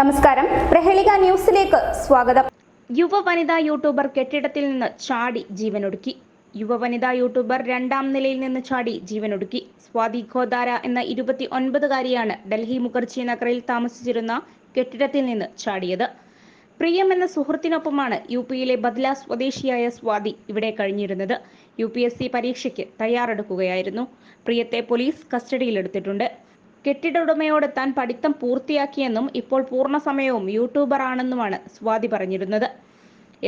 നമസ്കാരം. പ്രഹേളിക ന്യൂസിലേക്ക് സ്വാഗതം. യുവ വനിതാ യൂട്യൂബർ കെട്ടിടത്തിൽ നിന്ന് ചാടി ജീവനൊടുക്കി. യുവ വനിതാ യൂട്യൂബർ രണ്ടാം നിലയിൽ നിന്ന് ചാടി ജീവനൊടുക്കി. സ്വാതി ഖോദാര എന്ന ഇരുപത്തി ഒൻപതുകാരിയാണ് ഡൽഹി മുഖർജി നഗറിൽ താമസിച്ചിരുന്ന കെട്ടിടത്തിൽ നിന്ന് ചാടിയത്. പ്രിയം എന്ന സുഹൃത്തിനൊപ്പമാണ് യു പിയിലെ ബദ്ല സ്വദേശിയായ സ്വാതി ഇവിടെ കഴിഞ്ഞിരുന്നത്. യു പി എസ് സി പരീക്ഷയ്ക്ക് തയ്യാറെടുക്കുകയായിരുന്നു. പ്രിയത്തെ പോലീസ് കസ്റ്റഡിയിലെടുത്തിട്ടുണ്ട്. കെട്ടിട ഉടമയോട് താൻ പഠിത്തം പൂർത്തിയാക്കിയെന്നും ഇപ്പോൾ പൂർണ സമയവും യൂട്യൂബർ ആണെന്നുമാണ് സ്വാതി പറഞ്ഞിരുന്നത്.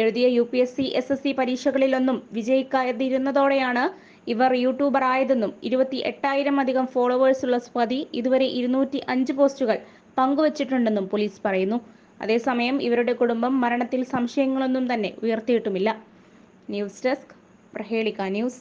എഴുതിയ U P S C S S C പരീക്ഷകളിലൊന്നും വിജയിക്കാതിരുന്നതോടെയാണ് ഇവർ യൂട്യൂബർ ആയതെന്നും ഇരുപത്തി എട്ടായിരം അധികം ഫോളോവേഴ്സുള്ള സ്വാതി ഇതുവരെ ഇരുന്നൂറ്റി അഞ്ച് പോസ്റ്റുകൾ പങ്കുവച്ചിട്ടുണ്ടെന്നും പോലീസ് പറയുന്നു. അതേസമയം ഇവരുടെ കുടുംബം മരണത്തിൽ സംശയങ്ങളൊന്നും തന്നെ ഉയർത്തിയിട്ടുമില്ല. News desk Prahelika news.